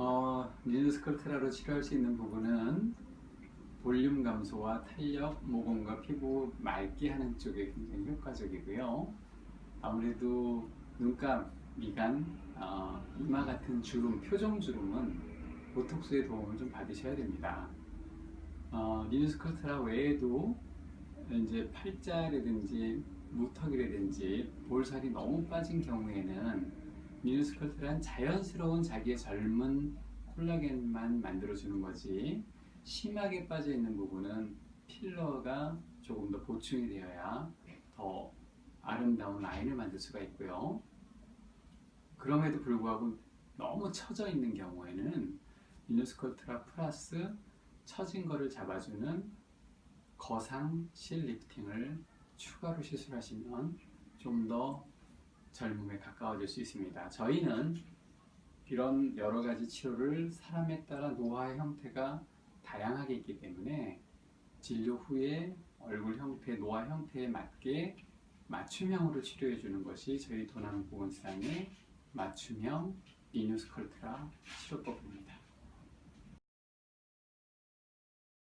어, 미누스컬트라로 치료할 수 있는 부분은 볼륨 감소와 탄력, 모공과 피부 맑게 하는 쪽에 굉장히 효과적이고요. 아무래도 눈감, 미간, 어, 이마 같은 주름, 표정 주름은 보톡스의 도움을 좀 받으셔야 됩니다. 어, 미누스컬트라 외에도 이제 팔자라든지 무턱이라든지 볼살이 너무 빠진 경우에는 미누스컬트란 자연스러운 자기의 젊은 콜라겐만 만들어주는 거지 심하게 빠져 있는 부분은 필러가 조금 더 보충이 되어야 더 아름다운 라인을 만들 수가 있고요. 그럼에도 불구하고 너무 처져 있는 경우에는 미누스컬트라 플러스 처진 거를 잡아주는 거상 실 리프팅을 추가로 시술하시면 좀더 젊음에 가까워질 수 있습니다. 저희는 이런 여러 가지 치료를 사람에 따라 노화 형태가 다양하게 있기 때문에 진료 후에 얼굴 형태, 노화 형태에 맞게 맞춤형으로 치료해 주는 것이 저희 도남보건사의 맞춤형 미뉴스컬트라 치료법입니다.